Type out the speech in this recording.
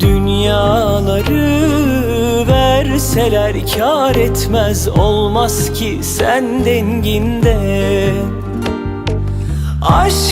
Dünyaları verseler kar etmez Olmaz ki sen denginde. Aşk